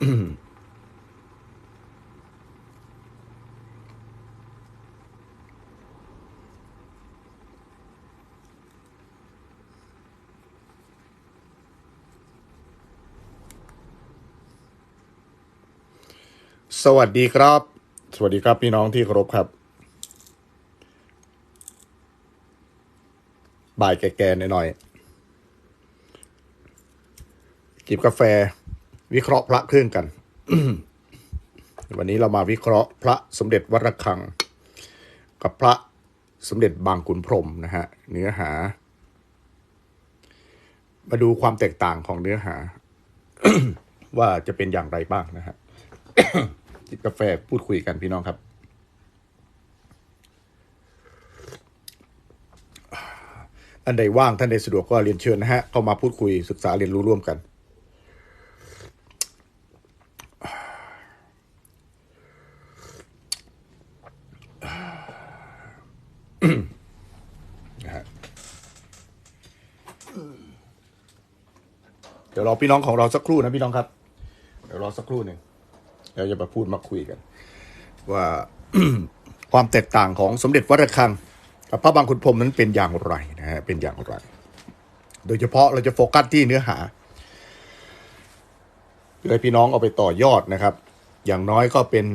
สวัสดีครับ สวัสดีครับพี่น้องที่เคารพครับ บ่ายแก่ๆหน่อยๆ จิบกาแฟ วิเคราะห์พระเครื่องกัน วันนี้เรามาวิเคราะห์พระสมเด็จวัดระฆัง กับพระสมเด็จบางขุนพรมนะฮะ เนื้อหา มาดูความแตกต่างของเนื้อหา ว่าจะเป็นอย่างไรบ้างนะฮะจิบกาแฟพูดคุยกันพี่น้องครับ อันใดว่างท่านใดสะดวกก็เรียนเชิญนะฮะ เข้ามาพูดคุยศึกษาเรียนรู้ร่วมกัน นะฮะเดี๋ยวรอพี่น้องของเราสักครู่นะพี่น้องครับ เดี๋ยวรอสักครู่หนึ่งเราจะมาพูดมาคุยกัน ว่าความแตกต่างของสมเด็จวัดระฆังกับพระบางขุนพรมนั้นเป็นอย่างไรนะฮะเป็นอย่างไร โดยเฉพาะเราจะโฟกัสที่เนื้อหาเพื่อให้พี่น้องเอาไปต่อยอดนะครับ อย่างน้อยก็เป็น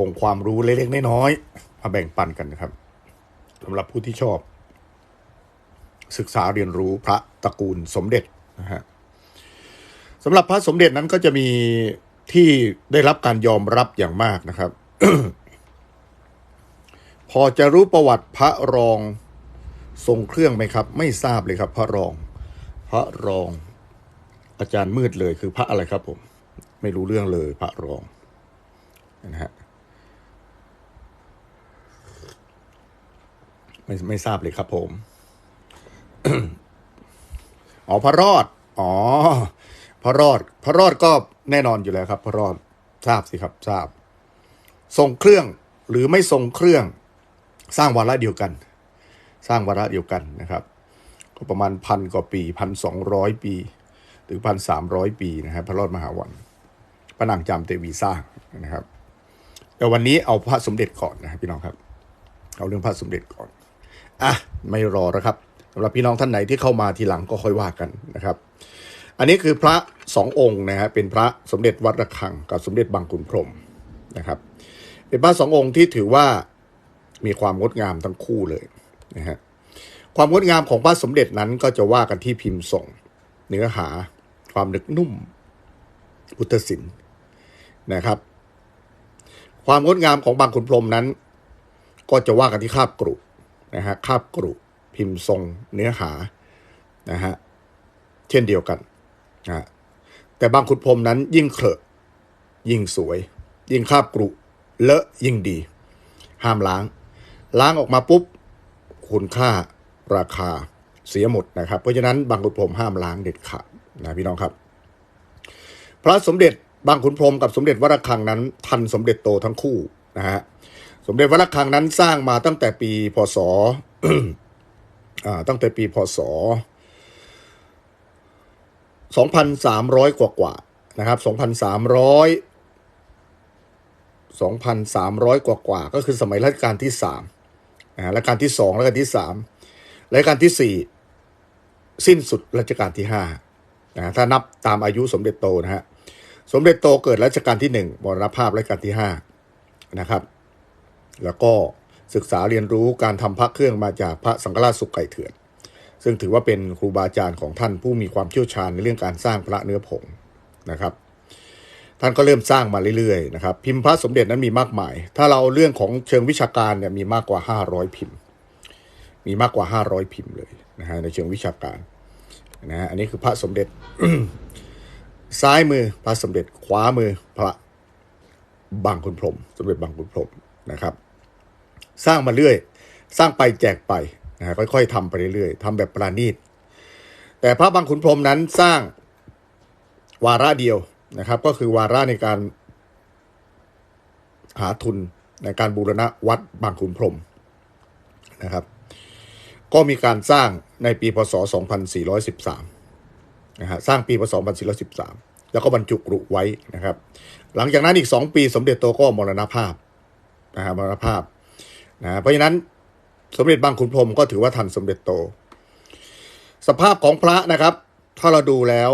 องค์ความรู้เล็กๆน้อยๆ มาแบ่งปันกันนะครับสำหรับผู้ที่ชอบ ศึกษาเรียนรู้พระตระกูลสมเด็จนะฮะสำหรับพระสมเด็จนั้นก็จะมีที่ได้รับการยอมรับอย่างมากนะครับ พอจะรู้ประวัติพระรองทรงเครื่องไหมครับ ไม่ทราบเลยครับ พระรอง พระรองอาจารย์มืดเลยคือพระอะไรครับผม ไม่รู้เรื่องเลยพระรองนะฮะ ไม่ไม่ทราบเลยครับผม อ๋อพระรอด อ๋อ พระรอด พระรอดก็แน่นอนอยู่แล้วครับ พระรอดทราบสิครับทราบทรงเครื่องหรือไม่ทรงเครื่อง สร้างวาระเดียวกัน สร้างวาระเดียวกันนะครับ ก็ประมาณพันกว่าปีพันสองร้อยปี หรือพันสามร้อยปีนะครับพระรอดมหาวันพระนางจามเทวีสร้างนะครับแต่วันนี้เอาพระสมเด็จก่อนนะพี่น้องครับ เอาเรื่องพระสมเด็จก่อน อะไม่รอแล้วครับสำหรับพี่น้องท่านไหนที่เข้ามาทีหลังก็ค่อยว่ากันนะครับ อันนี้คือพระสององค์นะฮะเป็นพระสมเด็จวัดระฆังกับสมเด็จบางขุนพรหมนะครับ เป็นพระสององค์ที่ถือว่ามีความงดงามทั้งคู่เลยนะฮะความงดงามของพระสมเด็จนั้นก็จะว่ากันที่พิมพ์ส่ง เนื้อหา ความนึกนุ่มพุทธศิลป์นะครับ ความงดงามของบางขุนพรหมนั้น ก็จะว่ากันที่คาบกรุ นะฮะคาบกรุพิมพ์ทรงเนื้อหานะฮะเช่นเดียวกันนะแต่บางขุนพรมนั้นยิ่งเคลอะยิ่งสวย ยิ่งคาบกรุเลอะยิ่งดี ห้ามล้าง ล้างออกมาปุ๊บ คุณค่าราคาเสียหมดนะครับ เพราะฉะนั้นบางขุนพรมห้ามล้างเด็ดขาดนะพี่น้องครับ พระสมเด็จบางขุนพรมกับสมเด็จวรคังนั้น ทันสมเด็จโตทั้งคู่นะฮะ มเด็จวรคังนั้นสร้างมาตั้งแต่ปีพศตั้งแต่ปีพศ 2,300 กว่ากว่าๆนะครับ 2,300 2,300 กว่ากว่าๆก็คือสมัยรัชกาลที่3นะฮะรัชกาลที่2รัชกาลที่3รัชกาลที่ 4 สิ้นสุดรัชกาลที่5นะถ้านับตามอายุสมเด็จโตนะฮะสมเด็จโตเกิดรัชกาลที่ 1 มรณภาพรัชกาลที่5นะครับ แล้วก็ศึกษาเรียนรู้การทำพระเครื่องมาจากพระสังฆราชสุขไก่เถื่อน ซึ่งถือว่าเป็นครูบาอาจารย์ของท่านผู้มีความเชี่ยวชาญในเรื่องการสร้างพระเนื้อผงนะครับ ท่านก็เริ่มสร้างมาเรื่อยๆนะครับ พิมพ์พระสมเด็จนั้นมีมากมาย ถ้าเราเรื่องของเชิงวิชาการเนี่ยมีมากกว่า 500 พิมพ์ มีมากกว่า 500 พิมพ์เลยนะฮะในเชิงวิชาการนะฮะอันนี้คือพระสมเด็จ ซ้ายมือพระสมเด็จขวามือพระบางขุนพรหมสมเด็จบางขุนพรหมนะครับ สร้างมาเรื่อย สร้างไปแจกไปนะฮะค่อยๆทำไปเรื่อยๆทำแบบประณีต แต่พระบางขุนพรมนั้นสร้างวาระเดียวนะครับ ก็คือวาระในการหาทุนในการบูรณะวัดบางขุนพรมนะครับ ก็มีการสร้างในปีพศ 2413นะฮะสร้างปีพศ 2413 แล้วก็บรรจุกรุไว้นะครับ หลังจากนั้นอีกสองปีสมเด็จโตก็มรณภาพนะฮะมรณภาพ นะเพราะฉะนั้นสมเด็จบางขุนพรมก็ถือว่าทันสมเด็จโต สภาพของพระนะครับ ถ้าเราดูแล้ว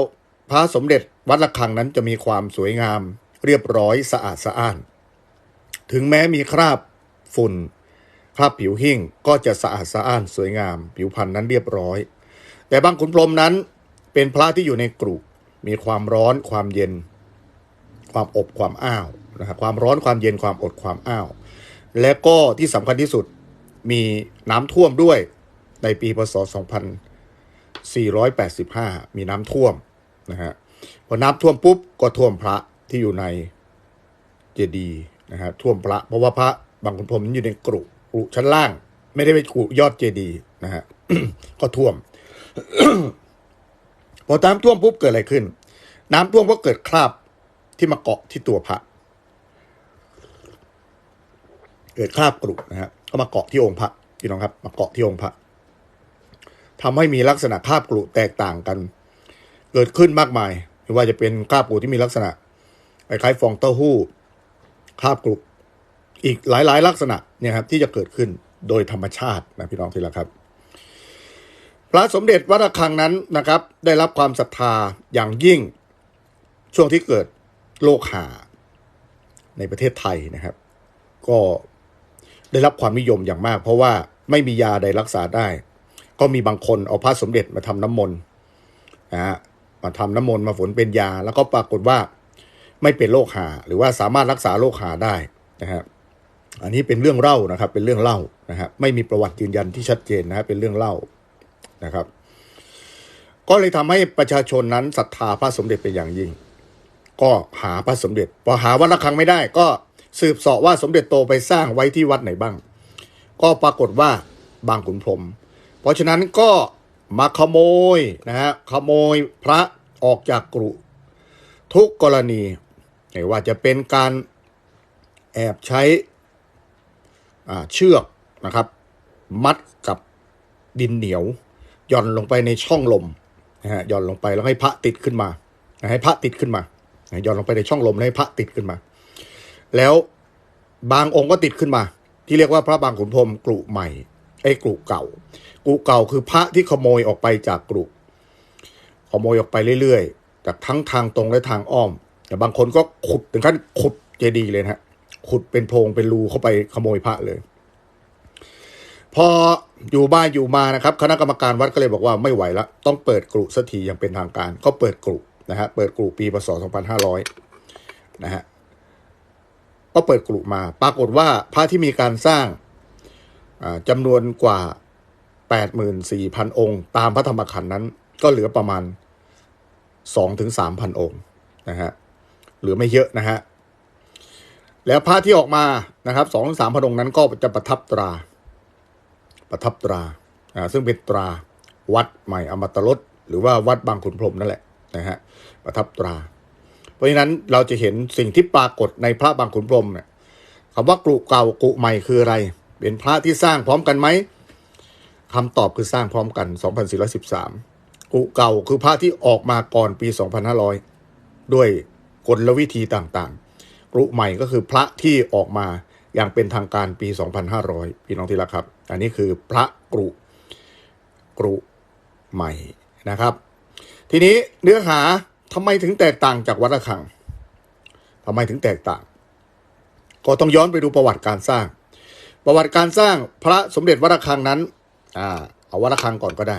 พระสมเด็จวัดระฆังนั้นจะมีความสวยงาม เรียบร้อยสะอาดสะอ้าน ถึงแม้มีคราบฝุ่น คราบผิวหิ้งก็จะสะอาดสะอ้านสวยงาม ผิวพรรณนั้นเรียบร้อย แต่บางขุนพรมนั้นเป็นพระที่อยู่ในกรุมีความร้อนความเย็น ความอบความอ้าวนะครับความร้อนความเย็นความอดความอ้าว และก็ที่สำคัญที่สุดมีน้ำท่วมด้วยในปีพศ 2485 มีน้ำท่วมนะฮะพอน้ำท่วมปุ๊บก็ท่วมพระที่อยู่ในเจดีย์นะฮะท่วมพระ เพราะว่าพระบางขุนพรมอยู่ในกรุกรุชั้นล่าง ไม่ได้ไปกรุยอดเจดีย์นะฮะก็ท่วม พอน้ำท่วมปุ๊บเกิดอะไรขึ้น น้ำท่วมก็เกิดคราบที่มาเกาะที่ตัวพระ เกิดคราบกรุนะฮะก็มาเกาะที่องค์พระพี่น้องครับ มาเกาะที่องค์พระทำให้มีลักษณะคราบกรุแตกต่างกัน เกิดขึ้นมากมายไม่ว่าจะเป็นคราบกรุที่มีลักษณะคล้ายๆฟองเต้าหู้คราบกรุอีกหลายๆ ลักษณะเนี่ยครับที่จะเกิดขึ้นโดยธรรมชาตินะพี่น้องที่รักครับ พระสมเด็จวัดระฆังนั้นนะครับ ได้รับความศรัทธาอย่างยิ่งช่วงที่เกิดโรคหาในประเทศไทยนะครับ ก็ ได้รับความนิยมอย่างมาก เพราะว่าไม่มียาใดรักษาได้ ก็มีบางคนเอาพระสมเด็จมาทำน้ำมนต์นะฮะมาทำน้ำมนต์มาฝนเป็นยา แล้วก็ปรากฏว่าไม่เป็นโรคหา หรือว่าสามารถรักษาโรคหาได้นะฮะอันนี้เป็นเรื่องเล่านะครับ เป็นเรื่องเล่านะฮะไม่มีประวัติยืนยันที่ชัดเจนนะฮะเป็นเรื่องเล่านะครับ ก็เลยทำให้ประชาชนนั้นศรัทธาพระสมเด็จเป็นอย่างยิ่ง ก็หาพระสมเด็จพอหาวัดระฆังไม่ได้ ก็ สืบสาะว่าสมเด็จโตไปสร้างไว้ที่วัดไหนบ้าง ก็ปรากฏว่าบางขุนพรม เพราะฉะนั้นก็มาขโมยนะฮะขโมยพระออกจากกรุ ทุกกรณีไม่ว่าจะเป็นการแอบใช้เชือกนะครับ มัดกับดินเหนียวหย่อนลงไปในช่องลมนะฮะหย่อนลงไปแล้วให้พระติดขึ้นมาให้พระติดขึ้นมาหย่อนลงไปในช่องลมแล้วให้พระติดขึ้นมา แล้วบางองค์ก็ติดขึ้นมา ที่เรียกว่าพระบางขุนพรมกรุใหม่ไอ้กรุเก่า กรุเก่าคือพระที่ขโมยออกไปจากกรุขโมยออกไปเรื่อยๆจากทั้งทางตรงและทางอ้อม แต่บางคนก็ขุดถึงขั้นขุดเจดีย์เลยนะฮะขุดเป็นโพรงเป็นรูเข้าไปขโมยพระเลย พออยู่บ้านอยู่มานะครับ คณะกรรมการวัดก็เลยบอกว่าไม่ไหวละต้องเปิดกรุสักทีอย่างเป็นทางการ ก็เปิดกรุนะฮะเปิดกรุปีพศ2500นะฮะ ก็เปิดกรุมา ปรากฏว่าพระที่มีการสร้างจำนวนกว่า 84,000 องค์ ตามพระธรรมขันธ์นั้น ก็เหลือประมาณ 2-3,000 องค์นะฮะเหลือไม่เยอะนะฮะแล้วพระที่ออกมานะครับสองสามพันองค์นั้นก็จะประทับตรา ประทับตราอ่าซึ่งเป็นตราวัดใหม่อมตะรสหรือว่าวัดบางขุนพรหมนั่นแหละนะฮะประทับตรา เพราะฉะนั้นเราจะเห็นสิ่งที่ปรากฏในพระบางขุนพรมเนี่ยคำว่ากรุเก่ากรุใหม่คืออะไร เป็นพระที่สร้างพร้อมกันไหมคำตอบคือสร้างพร้อมกัน 2413กรุเก่าคือพระที่ออกมาก่อนปี 2500 ด้วยกลวิธีต่างๆกรุใหม่ก็คือพระที่ออกมาอย่างเป็นทางการปี 2500 พี่น้องที่รักครับ อันนี้คือพระกรุกรุใหม่นะครับ ทีนี้เนื้อหา ทำไมถึงแตกต่างจากวัดระฆังทำไมถึงแตกต่าง ก็ต้องย้อนไปดูประวัติการสร้าง ประวัติการสร้างพระสมเด็จวัดระฆังนั้นอ่าเอาวัดระฆังก่อนก็ได้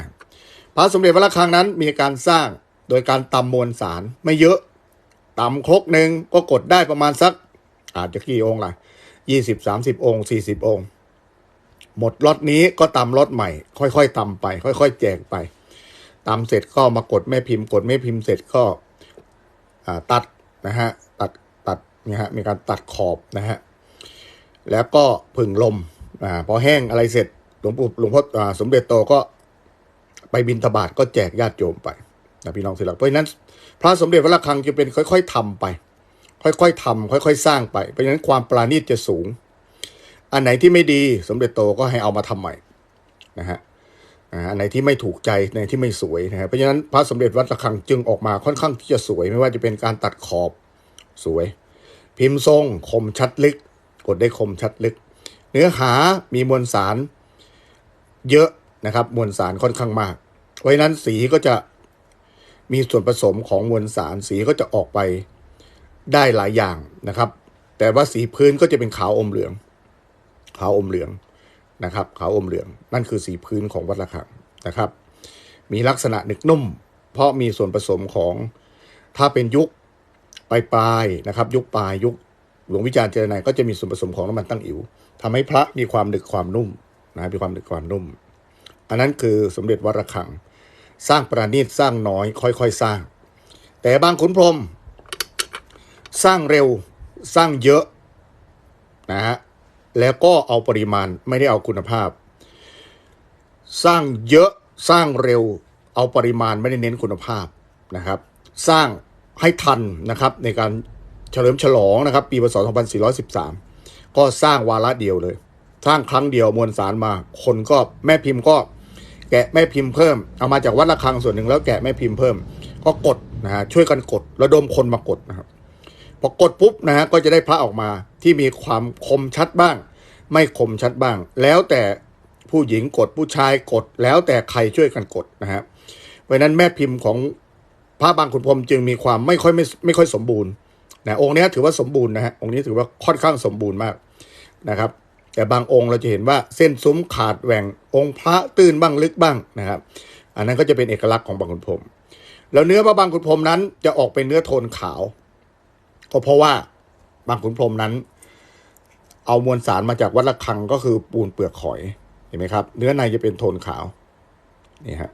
พระสมเด็จวัดระฆังนั้นมีการสร้างโดยการตำมวลสารไม่เยอะตำครกหนึ่งก็กดได้ประมาณสักอาจจะกี่องค์ล่ะยี่สิบสามสิบองค์สี่สิบองค์ หมดล็อตนี้ก็ตำล็อตใหม่ ค่อยๆตำไป ค่อย ๆ แจกไป ตำเสร็จก็มากดแม่พิมพ์ กดแม่พิมพ์เสร็จก็ตัดนะฮะตัดตัดนะฮะมีการตัดขอบนะฮะแล้วก็ผึ่งลมอ่าพอแห้งอะไรเสร็จหลวงปู่หลวงพ่อสมเด็จโตก็ไปบินทบาทก็แจกญาติโยมไปนะพี่น้องสิลักเพราะฉะนั้น พระสมเด็จวัดระฆังจะเป็นค่อย ๆทำไป ค่อยๆทำค่อย ๆ สร้างไปเพราะฉะนั้นความปราณีตจะสูง อันไหนที่ไม่ดีสมเด็จโตก็ให้เอามาทำใหม่นะฮะ อ่าอันไหนที่ไม่ถูกใจในที่ไม่สวยนะครับเพราะฉะนั้นพระสมเด็จวัดระฆังจึงออกมาค่อนข้างที่จะสวย ไม่ว่าจะเป็นการตัดขอบสวย พิมพ์ทรงคมชัดลึก กดได้คมชัดลึก เนื้อหามีมวลสารเยอะนะครับ มวลสารค่อนข้างมาก เพราะฉะนั้นสีก็จะมีส่วนผสมของมวลสารสีก็จะออกไปได้หลายอย่างนะครับ แต่ว่าสีพื้นก็จะเป็นขาวอมเหลือง ขาวอมเหลือง นะครับขาวอมเหลือง นั่นคือสีพื้นของวัดระฆังนะครับ มีลักษณะหนึกนุ่ม เพราะมีส่วนผสมของถ้าเป็นยุคปลายปลายนะครับ ยุคปลายยุคหลวงวิจารณ์เจรไนยก็จะมีส่วนผสมของน้ำมันตั้งอิ๋วทำให้พระมีความหนึกความนุ่มนะมีความหนึกความนุ่ม อันนั้นคือสมเด็จวัดระฆัง สร้างประณีตสร้างน้อย ค่อยๆสร้าง แต่บางขุนพรม สร้างเร็วสร้างเยอะนะฮะ แล้วก็เอาปริมาณไม่ได้เอาคุณภาพ สร้างเยอะสร้างเร็ว เอาปริมาณไม่ได้เน้นคุณภาพนะครับ สร้างให้ทันนะครับในการเฉลิมฉลองนะครับ ปีพศ 2413 ก็สร้างวาระเดียวเลย สร้างครั้งเดียวมวลสารมา คนก็แม่พิมพ์ก็แกะแม่พิมพ์เพิ่ม เอามาจากวัดระฆังส่วนหนึ่งแล้วแกะแม่พิมพ์เพิ่ม ก็กดนะฮะช่วยกันกดระดมคนมากดนะครับพอกดปุ๊บนะฮะก็จะได้พระออกมา ที่มีความคมชัดบ้าง ไม่คมชัดบ้าง แล้วแต่ผู้หญิงกดผู้ชายกด แล้วแต่ใครช่วยกันกดนะฮะเพราะนั้นแม่พิมพ์ของพระบางขุนพรมจึงมีความไม่ค่อยไม่ไม่ค่อยสมบูรณ์นะองค์นี้ถือว่าสมบูรณ์นะฮะองค์นี้ถือว่าค่อนข้างสมบูรณ์มากนะครับ แต่บางองค์เราจะเห็นว่าเส้นซุ้มขาดแหว่งองค์พระตื้นบ้างลึกบ้างนะครับ อันนั้นก็จะเป็นเอกลักษณ์ของบางขุนพรมแล้วเนื้อพระบางขุนพรมนั้นจะออกเป็นเนื้อโทนขาว ก็เพราะว่า บางขุนพรมนั้น เอามวลสารมาจากวัดระฆังก็คือปูนเปลือกหอยเห็นไหมครับ เนื้อในจะเป็นโทนขาวนี่ฮะ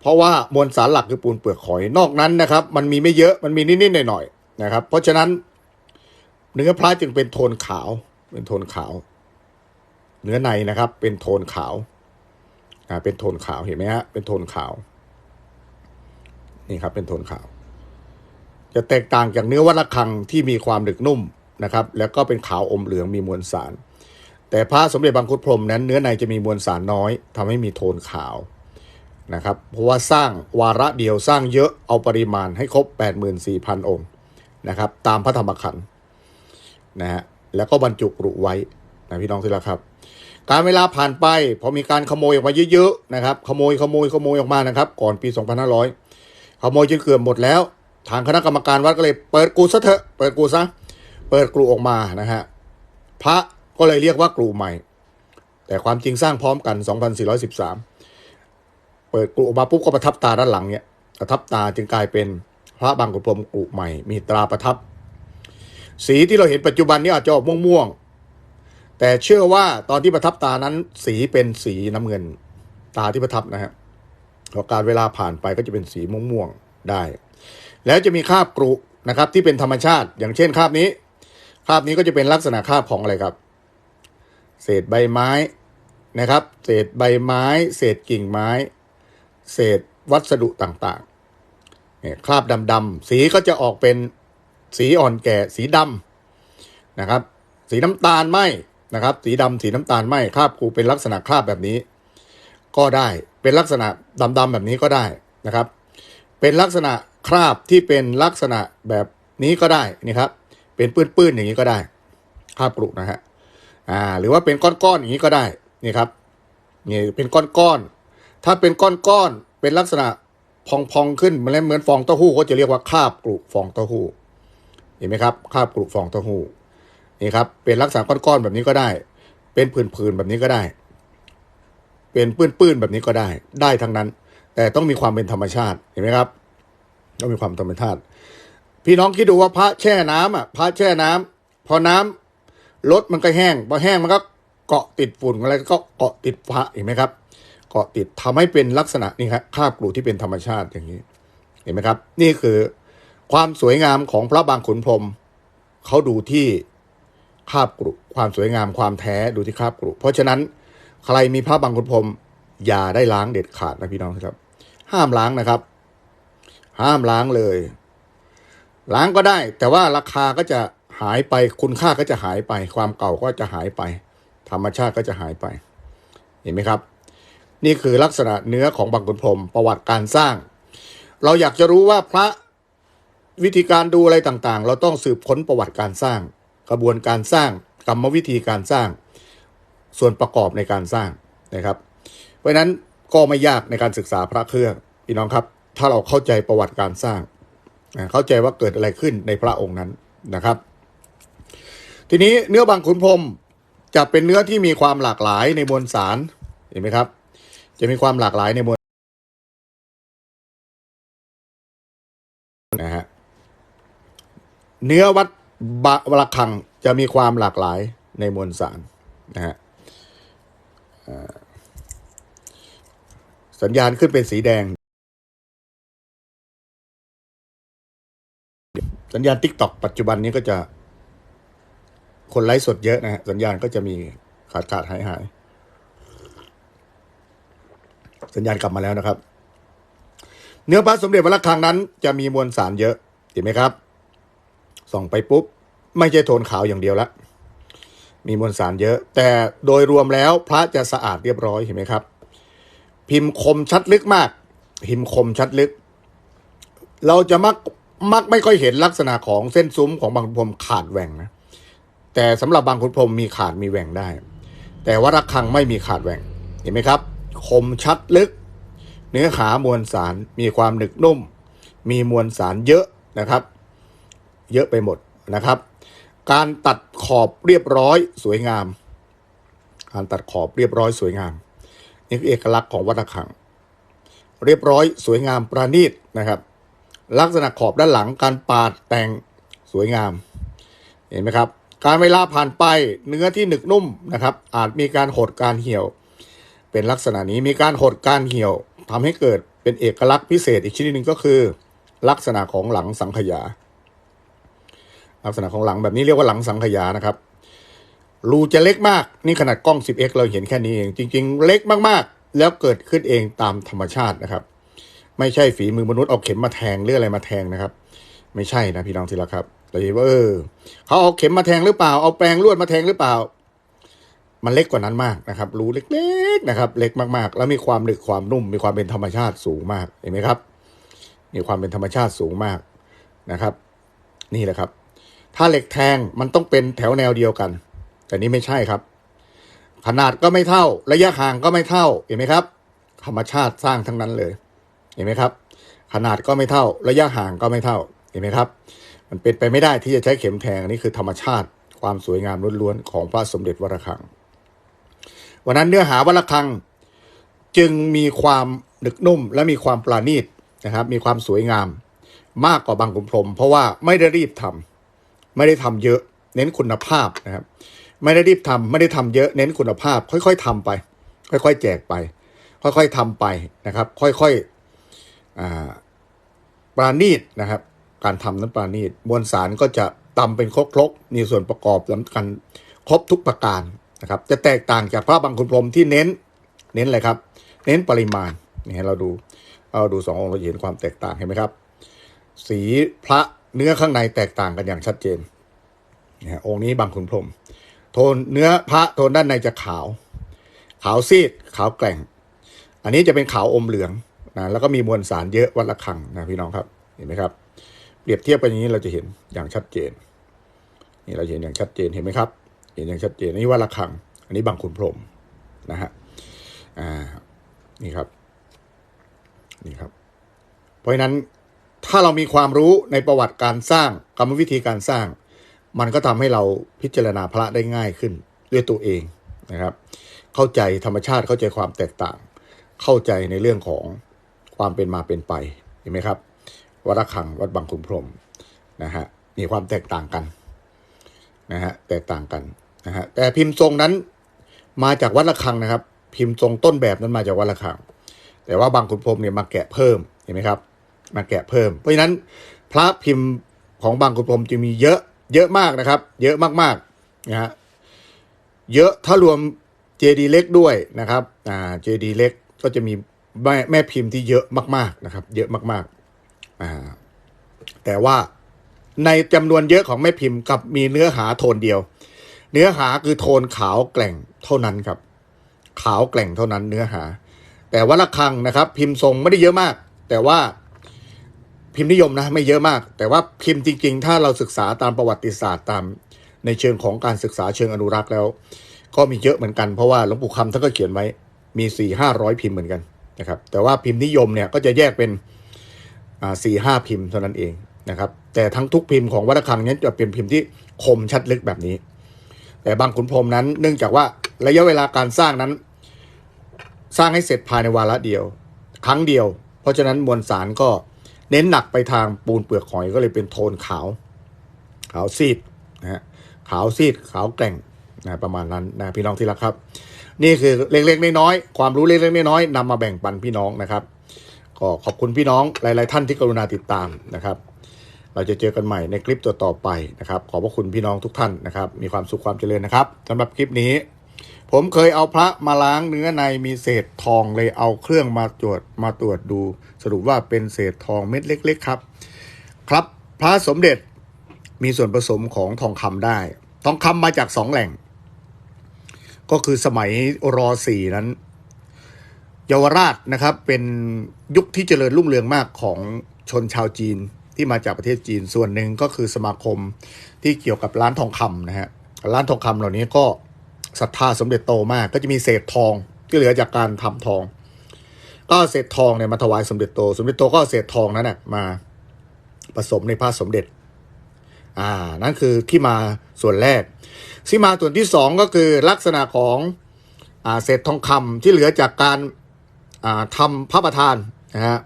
เพราะว่ามวลสารหลักคือปูนเปลือกหอยนอกนั้นนะครับ มันมีไม่เยอะมันมีนิดๆหน่อยๆนะครับ เพราะฉะนั้น เนื้อพระจึงเป็นโทนขาว เป็นโทนขาว เนื้อในนะครับ เป็นโทนขาวอ่าเป็นโทนขาวเห็นไหมฮะเป็นโทนขาว นี่ครับ เป็นโทนขาว จะแตกต่างจากเนื้อวัดระฆังที่มีความหนึกนุ่มนะครับ แล้วก็เป็นขาวอมเหลืองมีมวลสาร แต่พระสมเด็จบางคุดพรมนั้น เนื้อในจะมีมวลสารน้อยทำให้มีโทนขาวนะครับเพราะว่าสร้างวาระเดียวสร้างเยอะเอาปริมาณให้ครบ 84,000 องค์นะครับ ตามพระธรรมขันธ์นะฮะแล้วก็บรรจุกรุไว้นะพี่น้องที่รักครับ การเวลาผ่านไปพอมีการขโมยออกมาเยอะๆนะครับ ขโมยขโมยขโมยออกมานะครับ ก่อนปี 2500 ขโมยจนเกือบหมดแล้ว ทางคณะกรรมการวัดก็เลยเปิดกูซะเถอะเปิดกูซะเปิดกรูออกมานะฮะพระก็เลยเรียกว่ากรูใหม่ แต่ความจริงสร้างพร้อมกัน 2413 เปิดกรูออกมาปุ๊บก็ประทับตาด้านหลังเนี่ยประทับตาจึงกลายเป็นพระบางขุนพรมกรูใหม่ มีตราประทับ สีที่เราเห็นปัจจุบันนี้อาจจะออกม่วงๆแต่เชื่อว่าตอนที่ประทับตานั้นสีเป็นสีน้ำเงิน ตาที่ประทับนะฮะพอการเวลาผ่านไปก็จะเป็นสีม่วงๆได้ แล้วจะมีคราบกรุนะครับที่เป็นธรรมชาติ อย่างเช่นคราบนี้ คราบนี้ก็จะเป็นลักษณะคราบของอะไรครับ เศษใบไม้นะครับ เศษใบไม้ เศษกิ่งไม้ เศษวัสดุต่างๆเนี่ยคราบดำๆสีก็จะออกเป็นสีอ่อนแก่ สีดำนะครับ สีน้ำตาลไหมนะครับ สีดำสีน้ำตาลไหมคราบกูเป็นลักษณะคราบแบบนี้ ก็ได้เป็นลักษณะดำๆแบบนี้ก็ได้นะครับ เป็นลักษณะ คราบที่เป็นลักษณะแบบนี้ก็ได้นี่ครับ เป็นปื้นๆอย่างนี้ก็ได้คราบกรุนะฮะอ่าหรือว่าเป็นก้อนๆอย่างนี้ก็ได้นี่ครับนี่เป็นก้อนๆถ้าเป็นก้อนๆเป็นลักษณะพองๆขึ้นมือนเหมือนฟองเต้าหู้ก็จะเรียกว่าคราบกรุฟองเต้าหู้เห็นไหมครับคราบกรุฟองเต้าหู้นี่ครับเป็นลักษณะก้อนๆแบบนี้ก็ได้ เป็นผื่นๆแบบนี้ก็ได้ เป็นปื้นๆแบบนี้ก็ได้ ได้ทั้งนั้น แต่ต้องมีความเป็นธรรมชาติเห็นไหมครับ ต้องมีความธรรมชาติพี่น้องคิดดูว่าพระแช่น้ำอะพระแช่น้ำพอน้ำลดมันก็แห้งพอแห้งมันก็เกาะติดฝุ่นอะไรก็เกาะติดพระเห็นไหมครับ เกาะติดทำให้เป็นลักษณะนี่ครับคาบกรูที่เป็นธรรมชาติอย่างนี้ เห็นไหมครับ นี่คือความสวยงามของพระบางขุนพรมเขาดูที่คาบกรุความสวยงามความแท้ดูที่คาบกรุเพราะฉะนั้นใครมีพระบางขุนพรมอย่าได้ล้างเด็ดขาดนะพี่น้องครับ ห้ามล้างนะครับ ห้ามล้างเลย ล้างก็ได้ แต่ว่าราคาก็จะหายไปคุณค่าก็จะหายไป ความเก่าก็จะหายไป ธรรมชาติก็จะหายไป เห็นไหมครับ นี่คือลักษณะเนื้อของบางขุนพรมประวัติการสร้าง เราอยากจะรู้ว่าพระวิธีการดูอะไรต่างๆ เราต้องสืบค้นประวัติการสร้าง กระบวนการสร้างกรรมวิธีการสร้าง ส่วนประกอบในการสร้างนะครับ เพราะฉะนั้นก็ไม่ยากในการศึกษาพระเครื่องพี่น้องครับ ถ้าเราเข้าใจประวัติการสร้าง เข้าใจว่าเกิดอะไรขึ้นในพระองค์นั้นนะครับ ทีนี้เนื้อบางขุนพรมจะเป็นเนื้อที่มีความหลากหลายในมวลสารเห็นไหมครับ จะมีความหลากหลายในมวลนะฮะเนื้อวัดบะระคังจะมีความหลากหลายในมวลสารนะฮะสัญญาณขึ้นเป็นสีแดง สัญญาณ t ิ k t o k ปัจจุบันนี้ก็จะ คนไลฟ์สดเยอะนะฮะสัญญาณก็จะมีขาดขาดหายหาย สัญญาณกลับมาแล้วนะครับ เนื้อพระสมเด็จวัดระฆังนั้น จะมีมวลสารเยอะเห็นไหมครับ ส่องไปปุ๊บ ไม่ใช่โทนขาวอย่างเดียวละมีมวลสารเยอะ แต่โดยรวมแล้วพระจะสะอาดเรียบร้อยเห็นไหมครับ พิมพ์คมชัดลึกมาก พิมพ์คมชัดลึก เราจะมัก มักไม่ค่อยเห็นลักษณะของเส้นซุ้มของบางขุนพรมขาดแหว่งนะแต่สำหรับบางขุนพรมมีขาดมีแหว่งได้ แต่ว่าระฆังไม่มีขาดแหว่งเห็นไหมครับ คมชัดลึก เนื้อหามวลสารมีความหนึกนุ่ม มีมวลสารเยอะนะครับ เยอะไปหมดนะครับ การตัดขอบเรียบร้อยสวยงาม การตัดขอบเรียบร้อยสวยงามนี่คือเอกลักษณ์ของวัดระฆัง เรียบร้อยสวยงามประณีตนะครับ ลักษณะขอบด้านหลังการปาดแต่งสวยงาม เห็นไหมครับ การเวลาผ่านไปเนื้อที่หนึกนุ่มนะครับ อาจมีการหดการเหี่ยว เป็นลักษณะนี้มีการหดการเหี่ยวทำให้เกิดเป็นเอกลักษณ์พิเศษอีกชนิดหนึ่งก็คือ ลักษณะของหลังสังขยา ลักษณะของหลังแบบนี้เรียกว่าหลังสังขยานะครับรูจะเล็กมากนี่ขนาดกล้อง 10x เราเห็นแค่นี้เอง จริง ๆ เล็กมากๆ แล้วเกิดขึ้นเองตามธรรมชาตินะครับ ไม่ใช่ฝีมือมนุษย์เอาเข็มมาแทงหรืออะไรมาแทงนะครับ ไม่ใช่นะพี่น้องที่รักครับเราเห็นว่าเออเขาเอาเข็มมาแทงหรือเปล่า เอาแปรงลวดมาแทงหรือเปล่า มันเล็กกว่านั้นมากนะครับ รูเล็กๆนะครับ เล็กมากๆ แล้วมีความหนึกความนุ่ม มีความเป็นธรรมชาติสูงมากเห็นไหมครับ มีความเป็นธรรมชาติสูงมากนะครับ นี่แหละครับ ถ้าเหล็กแทงมันต้องเป็นแถวแนวเดียวกัน แต่นี้ไม่ใช่ครับ ขนาดก็ไม่เท่า ระยะห่างก็ไม่เท่าเห็นไหมครับ ธรรมชาติสร้างทั้งนั้นเลย เห็นไหมครับ ขนาดก็ไม่เท่า ระยะห่างก็ไม่เท่า เห็นไหมครับ มันเป็นไปไม่ได้ที่จะใช้เข็มแทงอันนี้คือธรรมชาติความสวยงามล้วนๆของพระสมเด็จวรคัง วันนั้นเนื้อหาวรคังจึงมีความหนึกนุ่มและมีความปราณีตนะครับ มีความสวยงามมากกว่าบางขุนพรม เพราะว่าไม่ได้รีบทำไม่ได้ทำเยอะ เน้นคุณภาพนะครับ ไม่ได้รีบทำไม่ได้ทำเยอะ เน้นคุณภาพ ค่อย ๆทำไป ค่อย ๆ แจกไป ค่อย ๆทำไปนะครับ ค่อย ๆ ปราณีตนะครับ การทำนั้นปราณีตมวลสารก็จะตำเป็นครกๆมีส่วนประกอบสำคัญครบทุกประการนะครับ จะแตกต่างจากพระบางคุณพรมที่เน้นเน้นอะไรครับ เน้นปริมาณนี่เราดูเราดูสององค์เราเห็นความแตกต่างเห็นไหมครับ สีพระเนื้อข้างในแตกต่างกันอย่างชัดเจนนะฮะองค์นี้บางขุนพรมโทนเนื้อพระโทนด้านในจะขาว ขาวซีดขาวแกร่ง อันนี้จะเป็นขาวอมเหลือง นะแล้วก็มีมวลสารเยอะวัดละคังนะพี่น้องครับเห็นไหมครับ เปรียบเทียบกันอย่างนี้เราจะเห็นอย่างชัดเจนนี่เราเห็นอย่างชัดเจนเห็นไหมครับ เห็นอย่างชัดเจนอันนี้วัดละคัง อันนี้บางขุนพรมนะฮะอ่านี่ครับนี่ครับ เพราะฉะนั้นถ้าเรามีความรู้ในประวัติการสร้างกรรมวิธีการสร้าง มันก็ทำให้เราพิจารณาพระได้ง่ายขึ้นด้วยตัวเองนะครับ เข้าใจธรรมชาติเข้าใจความแตกต่าง เข้าใจในเรื่องของ ความเป็นมาเป็นไปเห็นไหมครับ วัดระฆังวัดบางขุนพรหมนะฮะมีความแตกต่างกันนะฮะแตกต่างกันนะฮะแต่พิมพ์ทรงนั้นมาจากวัดระฆังนะครับ พิมพ์ทรงต้นแบบนั้นมาจากวัดระฆัง แต่ว่าบางขุนพรหมเนี่ยมาแกะเพิ่มเห็นไหมครับ มาแกะเพิ่ม เพราะฉะนั้นพระพิมพ์ของบางขุนพรหมจะมีเยอะเยอะมากนะครับ เยอะมากๆนะฮะเยอะถ้ารวมเจดีเล็กด้วยนะครับอ่าเจดีเล็กก็จะมี แม่แม่พิมพ์ที่เยอะมาก ๆนะครับ เยอะมากๆอ่าแต่ว่าในจำนวนเยอะของแม่พิมพ์กับมีเนื้อหาโทนเดียว เนื้อหาคือโทนขาวแกล่งเท่านั้นครับ ขาวแกล่งเท่านั้น เนื้อหา แต่วัดระฆังนะครับ พิมพ์ทรงไม่ได้เยอะมาก แต่ว่าพิมพ์นิยมนะไม่เยอะมาก แต่ว่าพิมพ์จริง ๆ ถ้าเราศึกษาตามประวัติศาสตร์ตามในเชิงของการศึกษาเชิงอนุรักษ์แล้ว ก็มีเยอะเหมือนกันเพราะว่าหลวงปู่คำท่านก็เขียนไว้มีสี่ห้าร้อยพิมพ์เหมือนกัน นะครับ แต่ว่าพิมพ์นิยมเนี่ยก็จะแยกเป็นสี่ห้าพิมพ์เท่านั้นเองนะครับ แต่ทั้งทุกพิมพ์ของวัดระฆังนี้จะเป็นพิมพ์ที่คมชัดลึกแบบนี้ แต่บางขุนพรมนั้น เนื่องจากว่าระยะเวลาการสร้างนั้น สร้างให้เสร็จภายในวาระเดียว ครั้งเดียว เพราะฉะนั้นมวลสารก็เน้นหนักไปทางปูนเปลือกหอยก็เลยเป็นโทนขาว ขาวซีดนะฮะขาวซีดขาวแกร่งนะประมาณนั้นนะพี่น้องที่รักครับ นี่คือเล็กๆน้อยๆความรู้เล็กๆน้อยๆนำมาแบ่งปันพี่น้องนะครับ ก็ขอบคุณพี่น้องหลาย ๆ ท่านที่กรุณาติดตามนะครับ เราจะเจอกันใหม่ในคลิปตัวต่อไปนะครับ ขอบพระคุณพี่น้องทุกท่านนะครับ มีความสุขความเจริญนะครับสำหรับคลิปนี้ ผมเคยเอาพระมาล้างเนื้อในมีเศษทองเลยเอาเครื่องมาตรวจมาตรวจดู สรุปว่าเป็นเศษทองเม็ดเล็ก ๆ ครับ ครับพระสมเด็จมีส่วนผสมของทองคำได้ ทองคำมาจากสองแหล่ง ก็คือสมัยรอสี่นั้น เยาวราชนะครับเป็นยุคที่เจริญรุ่งเรืองมากของชนชาวจีนที่มาจากประเทศจีนส่วนหนึ่งก็คือสมาคมที่เกี่ยวกับร้านทองคำนะฮะร้านทองคำเหล่านี้ก็ศรัทธาสมเด็จโตมาก ก็จะมีเศษทองที่เหลือจากการทำทอง ก็เศษทองเนี่ยมาถวายสมเด็จโต สมเด็จโตก็เศษทองนั้นนะมาผสมในพระสมเด็จ อ่านั่นคือที่มาส่วนแรก ที่มาส่วนที่สองก็คือลักษณะของอ่าเศษทองคำที่เหลือจากการอ่าทำพระประธานนะฮะ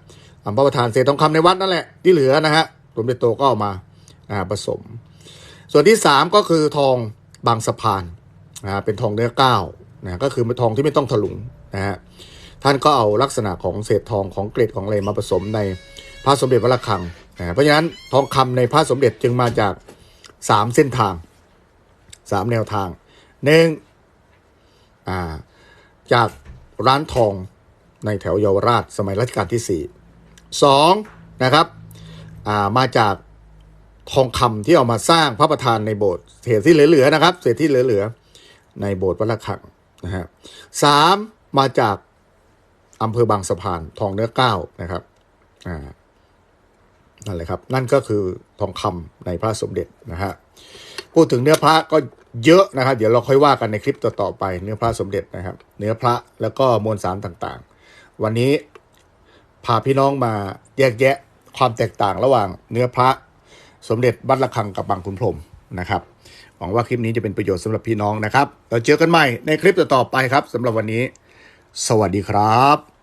ทำพระประธานเศษทองคำในวัดนั่นแหละที่เหลือนะฮะสมเด็จโตก็เอามาอ่าผสม ส่วนที่สามก็คือทองบางสะพานนะฮะเป็นทองเนื้อเก้านะก็คือเป็นทองที่ไม่ต้องถลุงนะฮะท่านก็เอาลักษณะของเศษทองของเกรดของอะไรมาผสมในพระสมเด็จวัดระฆัง นะเพราะฉะนั้นทองคำในพระสมเด็จจึงมาจากสามเส้นทางสามแนวทางหนึ่งาจากร้านทองในแถวเยาวราชสมัยรัชกาลที่สี่สองนะครับามาจากทองคำที่เอามาสร้างพระประธานในโบสถ์เศษที่เหลือๆนะครับเศษที่เหลือๆในโบสถ์วัดระฆังนะฮะสามมาจากอำเภอบางสะพานทองเนื้อเก้านะครับอ่า นั่นแหละครับ นั่นก็คือทองคำในพระสมเด็จนะฮะพูดถึงเนื้อพระก็เยอะนะครับ เดี๋ยวเราค่อยว่ากันในคลิปต่อๆไป เนื้อพระสมเด็จนะครับ เนื้อพระแล้วก็มวลสารต่างๆ วันนี้พาพี่น้องมาแยกแยะความแตกต่างระหว่างเนื้อพระสมเด็จวัดรละฆังกับบางขุนพรมนะครับหวังว่าคลิปนี้จะเป็นประโยชน์สำหรับพี่น้องนะครับเราเจอกันใหม่ในคลิปต่อๆไปครับสำหรับวันนี้ สวัสดีครับ